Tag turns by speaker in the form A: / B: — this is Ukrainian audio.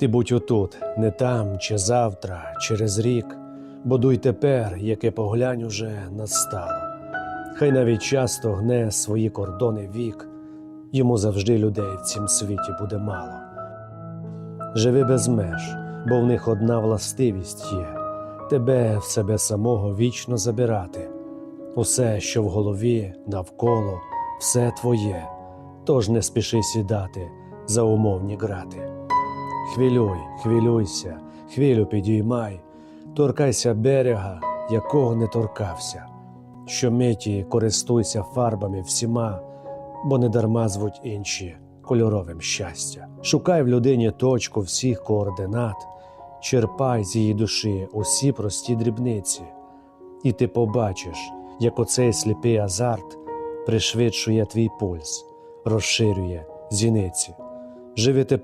A: Ти будь отут, не там, чи завтра, через рік, будуй тепер, яке поглянь уже настало. Хай навіть часто гне свої кордони вік, йому завжди людей в цім світі буде мало. Живи без меж, бо в них одна властивість є тебе в себе самого вічно забирати. Усе, що в голові, навколо, все твоє, тож не спіши сідати за умовні грати. Хвилюй, хвилюйся, хвилю підіймай, торкайся берега, якого не торкався. Щомиті користуйся фарбами всіма, бо не дарма звуть інші кольоровим щастя. Шукай в людині точку всіх координат, черпай з її душі усі прості дрібниці, і ти побачиш, як оцей сліпий азарт пришвидшує твій пульс, розширює зіниці. Живи тепер.